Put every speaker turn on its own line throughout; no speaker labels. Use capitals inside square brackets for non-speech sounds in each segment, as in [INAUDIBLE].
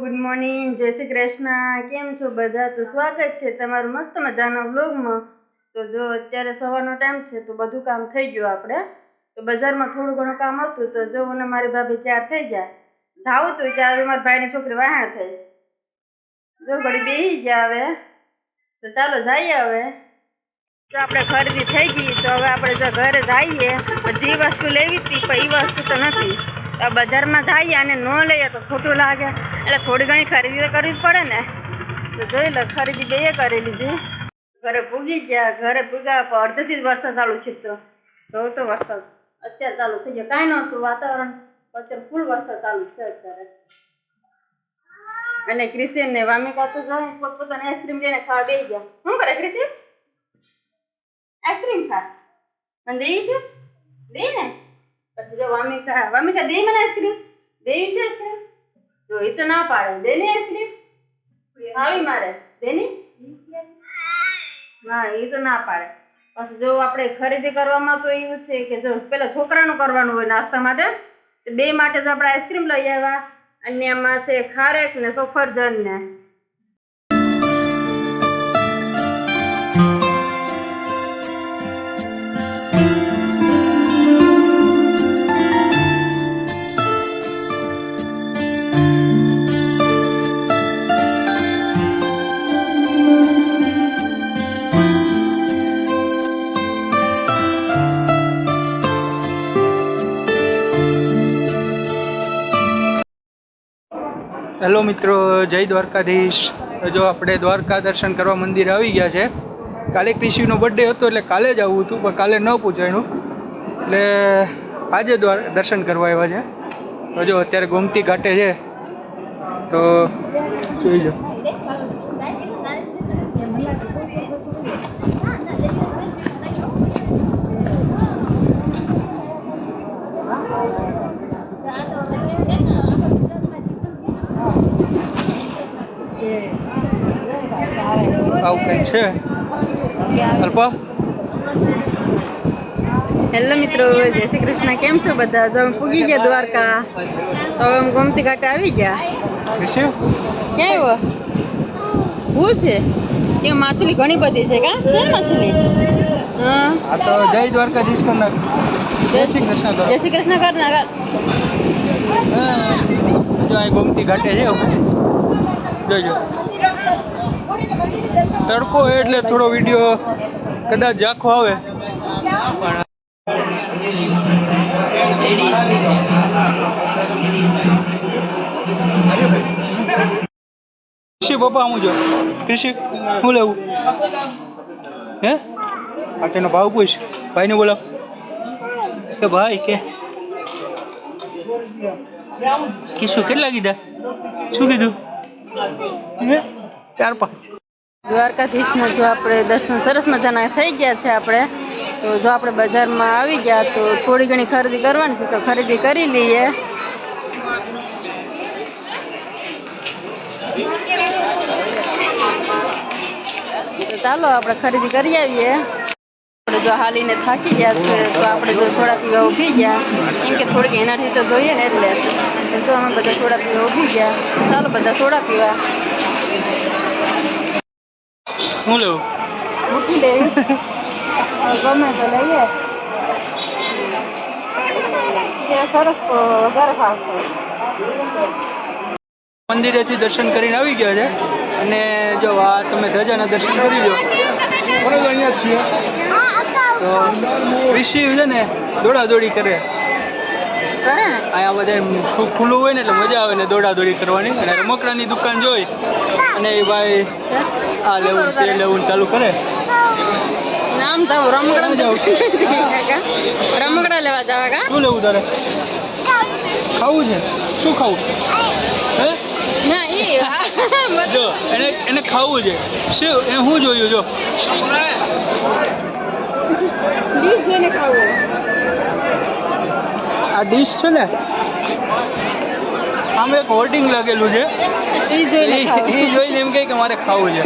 Good morning જય શ્રી કૃષ્ણ. કેમ છો બધા? તો સ્વાગત છે તમારું મસ્ત મજાના વ્લોગમાં તો જો અત્યારે સવારનો ટાઈમ છે, તો બધું કામ થઈ ગયું આપણે. તો બજારમાં થોડું ઘણું કામ હતું, તો જો હું મારી ભાભી ચાર થઈ ગયા. ધાવું તો ત્યારે મારા ભાઈની છોકરી વાહણ થઈ જો ઘડી બેસી ગયા હવે. તો ચાલો જઈએ હવે. તો આપણે ખરીદી થઈ ગઈ, તો હવે આપણે જો ઘરે જઈએ. બધી વસ્તુ લેવી હતી, પણ એ વસ્તુ તો નથી. બજારમાં જઈએ અને ન લઈએ તો ખોટું લાગે. એટલે થોડી ઘણી ખરીદી તો કરવી જ પડે ને. તો જોઈ લો, ખરીદી બે કરી લીધી. ઘરે પૂગી ગયા. ઘરે પૂગ્યા પણ અડધેથી જ વરસાદ ચાલુ છે તો. તો તો વરસાદ અત્યારે ચાલુ થઈ ગયો. કાંઈ નહોતું વાતાવરણ. અત્યારે ફૂલ વરસાદ ચાલુ છે અત્યારે. અને ક્રિશ્ચિયન ને વામિકા તો જાય. પોતપોતાની આઈસ્ક્રીમ લઈને ખાવા બેસી ગયા. શું કરે ક્રિશ્ચિયન આઈસ્ક્રીમ ખા. મને દેવી છે? દે ને? પછી જો વામિકા વામિકા દે મને આઈસ્ક્રીમ દેવી છે આઈસ્ક્રીમ જો એ તો ના પાડે. દે ને આઈસ્ક્રીમ આવી મારે. દે ને? ના એ તો ના પાડે. પછી જો આપણે ખરીદી કરવામાં તો એવું છે કે જો પેલા છોકરાનું કરવાનું હોય નાસ્તા માટે, તો બે માટે તો આપણે આઈસ્ક્રીમ લઈ આવ્યા. અને એમાં છે ખારેક ને સફરજન ને.
હેલો મિત્રો, જય દ્વારકાધીશ. જો આપણે દ્વારકા દર્શન કરવા મંદિરે આવી ગયા છે, કાલે કૃષિનો બર્થડે હતો એટલે કાલે જ આવવું હતું, પણ કાલે ન પૂછાયું એટલે આજે દ્વાર, દર્શન કરવા આવ્યા છે. તો જો અત્યારે ગોમતી ઘાટે છે, તો જોઈ લો. આવું કંઈક છે? અલ્પા?
હેલો મિત્રો જય શ્રી કૃષ્ણ. કેમ છો બધા? તો અમે પૂગી ગયા દ્વારકા. તો હવે અમે ગોમતી ઘાટે આવી ગયા. ક્યાં આવ્યો? હું છે? ત્યાં માછલી ઘણી બધી છે કા? છે માછલી? હા.
તો જય દ્વારકાધીશ કરનાર જય શ્રી કૃષ્ણ
જય શ્રી કૃષ્ણ કર ના
હા. જો અહીં ગોમતી ઘાટે છે. જોજો. તડકો એટલે થોડો વીડિયો કદાચ ઝાંખો આવે. કૃષિ પપ્પા, હું જો? કૃષિ શું લેવું? હે? આ તેનો ભાવ પૂછ. ભાઈને બોલો. કે ભાઈ કે? કિશુ કેટલા કીધા? શું કીધું? હે? ચાર પાંચ.
દ્વારકાધીશના જો આપણે દર્શન સરસ મજાના થઈ ગયા છે આપણે, તો જો આપણે બજારમાં આવી ગયા તો થોડી ઘણી ખરીદી કરવાની છે તો ખરીદી કરી લઈએ. તો ચાલો આપણે ખરીદી કરી આવીએ. આપણે જો હાલીને થાકી ગયા છે, તો આપણે જો થોડા પીવા ઊભી ગયા. કેમ કે થોડીક એનાથી તો જોઈએ ને એટલે. તો અમે બધા થોડા પીવા ઊભી ગયા. ચાલો બધા થોડા પીવા.
હું લેવું?
મૂકી લે [LAUGHS] ગમે તો લઈએ. સરસ વધારે
મંદિરેથી દર્શન કરીને આવી ગયા છે? અને જો આ તમે ધજાના દર્શન કરી લો. બરાબર અહીંયા જ છીએ. તો ઋષિ છે ને દોડા દોડી કરે.
કરે ને?
અહીંયા બધા ખુલ્લું હોય ને એટલે મજા આવે ને દોડા દોડી કરવાની. અને રમકડાની દુકાન જોઈ. અને એ ભાઈ આ લેવું તે લેવું ચાલુ કરે.
નામ તો રમકડા
જાવ.
રમકડા લેવા જાવ કા?
શું લેવું તારે? ખાવું છે. શું ખાવું? હે?
ના ઈ [LAUGHS]
જો એને એને ખાવું છે. શું? એ હું જોયું જો.
ડીશ જોઈને ખાવું.
આ ડીશ છે ને આમ એક હોર્ડિંગ લાગેલું છે. એ જોઈને એમ કહે કે મારે ખાવું છે.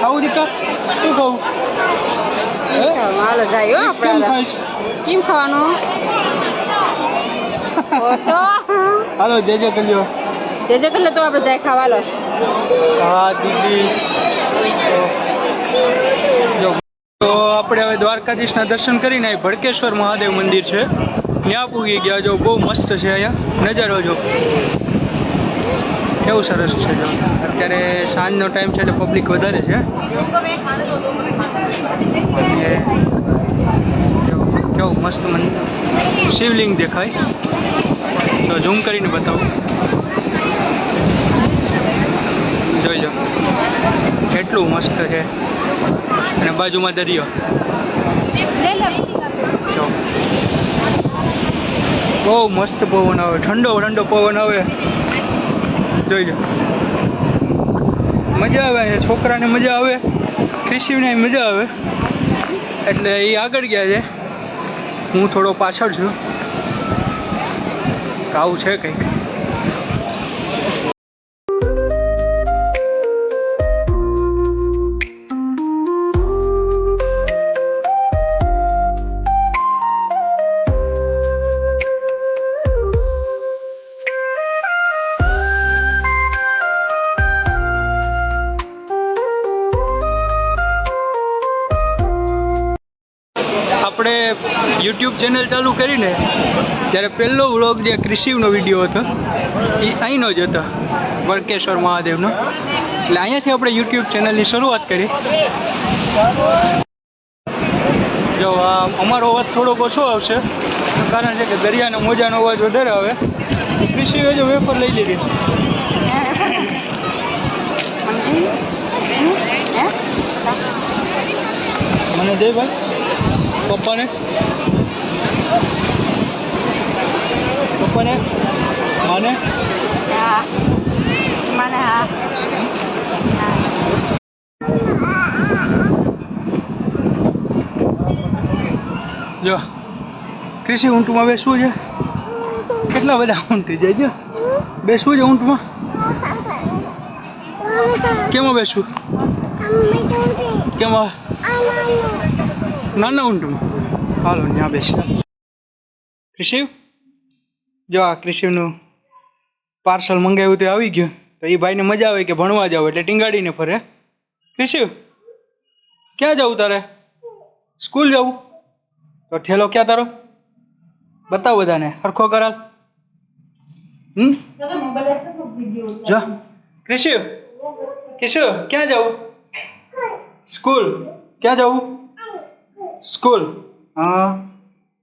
ખાવું દીકા શું ખાવું? હે?
ખાવાનું. હાલો જાય
કેમ
ખાવાનું? [LAUGHS]
હાલો
તો આપણે જાય ખાવા
હા દીદી. તો આપણે હવે દ્વારકાધીશના દર્શન કરીને ભડકેશ્વર મહાદેવ મંદિર છે. ત્યાં પૂગી ગયા જો, બહુ મસ્ત છે અહીંયા. નજારો જો. કેવું સરસ છે જો. અત્યારે સાંજનો ટાઈમ છે એટલે પબ્લિક વધારે છે. કેવું મસ્ત મન શિવલિંગ દેખાય. તો ઝૂમ કરીને બતાવું. જોઈ લો. કેટલું મસ્ત છે. અને બાજુમાં દરિયો જો બહુ મસ્ત પવન આવે. ઠંડો ઠંડો પવન આવે. જોઈ લો. મજા આવે અહીંયા. છોકરાને મજા આવે. ક્રિશિવને મજા આવે. એટલે એ આગળ ગયા છે. હું થોડો પાછળ છું. આવું છે કંઈક. યુટ્યુબ ચેનલ ચાલુ કરીને ત્યારે પહેલો વ્લોગ જે કૃષિનો વીડિયો હતો, એ અહીંનો જ હતો વર્કેશ્વર મહાદેવનો. એટલે અહીંયાથી આપણે યુટ્યુબ ચેનલની શરૂઆત કરી. જો, આ અમારો અવાજ થોડોક ઓછો આવશે, કારણ છે કે દરિયાના મોજાનો અવાજ વધારે આવે. ક્રિશિવે જો વેફર લઈ લીધી. મને દે ભાઈ, પપ્પાને. પપ્પાને માને
મને હા
જો કૃષિ ઊંટમાં બેસવું છે કેટલા બધા ઊંટ થઈ જાય જો બેસવું છે ઊંટમાં કેમાં બેસવું કેમાં નાના ઊંટમાં હાલો ત્યાં બેસી કૃષિવ જો આ કૃષિવનું પાર્સલ મંગાવ્યું તે આવી ગયું તો એ ભાઈને મજા આવે કે ભણવા જાવ એટલે ટીંગાડીને ફરે. કૃષિ ક્યાં જવું તારે? સ્કૂલ જવું તો ઠેલો ક્યાં તારો? બતાવ બધાને હરખો કરાલ. હમ? જો કૃષિ કિશુ ક્યાં જવું સ્કૂલ ક્યાં જવું સ્કૂલ. હા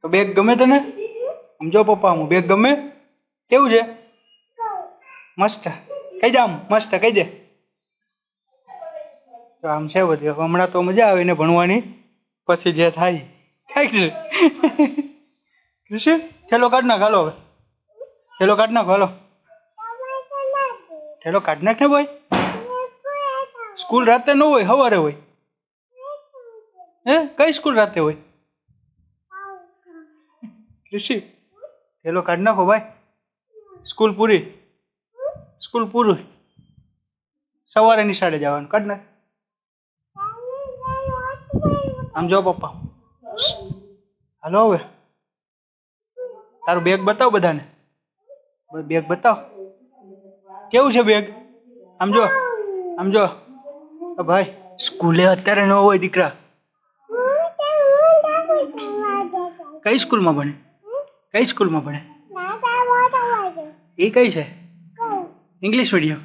તો બેગ ગમે તને? આમ જો પપ્પા હું બેગ ગમે. કેવું છે? મસ્ત. કઈ જા આમ, મસ્ત કઈ દે. તો આમ છે બધું. હમણાં તો મજા આવે ને ભણવાની. પછી જે થાય થાય છે કૃષિ થેલો કાઢ નાખ, હાલો હવે. થેલો કાઢ નાખ, હાલો. થેલો કાઢ નાખ ને ભાઈ. સ્કૂલ રાતે ન હોય, સવારે હોય. હે? કઈ સ્કૂલ રાતે હોય? કૃષિ થેલો કાઢ નાખો ભાઈ. સ્કૂલ પૂરી. સ્કૂલ પૂરું. સવારે નિશાળે જવાનું. કાઢ નાખ. આમ જો પપ્પા. હાલો હવે. તારું બેગ બતાવ બધાને. બેગ બતાવ. કેવું છે બેગ આમ જો. આમ જો. ભાઈ, સ્કૂલે અત્યારે ન હોય દીકરા. કઈ સ્કૂલમાં ભણે? કઈ સ્કૂલમાં ભણે? એ કઈ છે? ઇંગ્લિશ મીડિયમ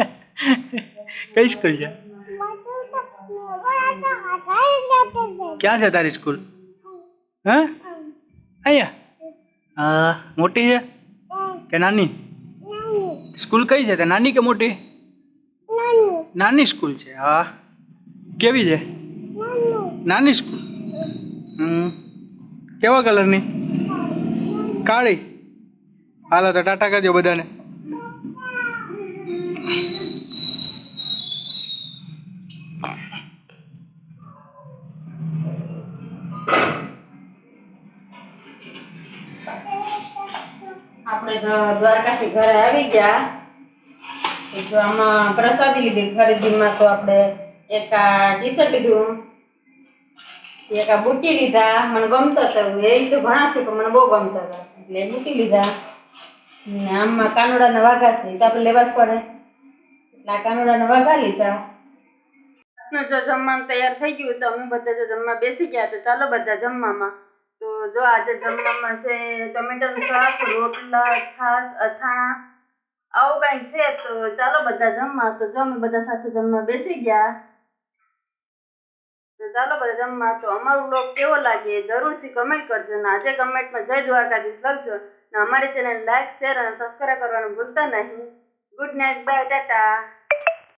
[LAUGHS] કઈ સ્કૂલ છે? ક્યાં છે તારી સ્કૂલ? હે? અહીંયા? હા મોટી છે? કે નાની? સ્કૂલ કઈ છે? તે નાની કે મોટી? નાની સ્કૂલ છે હા. કેવી છે? નાની. સ્કૂલ. હમ. કેવા કલરની કાળી. હાલો તો ટાટા કરજો બધાને.
આપણે દ્વારકા દ્વારકાથી ઘરે આવી ગયા. જો આમાં પ્રસાદી લીધી ખરીદીમાં તો આપણે એક ટી શર્ટ લીધું. એક બુટી લીધા. મને ગમતો હતો. એ તો ઘણા છે પણ મને બહુ ગમતા હતા. એટલે મૂકી લીધા. ને આમમાં કાનુડાના વાઘા છે તો આપણે લેવા જ પડે. એટલે આ કાનુડાના વાઘા લીધા. જો જમવાનું તૈયાર થઈ ગયું તો અમે બધા જો જમવા બેસી ગયા તો ચાલો બધા જમવામાં. તો જો આજે જમવામાં છે ટમેટાનું શાક, રોટલા, છાશ, અથાણા, આવું કંઈક છે તો ચાલો બધા જમવા. તો જો અમે બધા સાથે જમવા બેસી ગયા. તો ચાલો બધા જમવા તો અમારો બ્લોગ કેવો લાગે જરૂરથી કમેન્ટ કરજો અને આજે કમેન્ટમાં જય દ્વારકાધીશ લખજો ને અમારી ચેનલ લાઈક શેર અને સબસ્ક્રાઈબ કરવાનું ભૂલતા નહીં. Good night bye tata.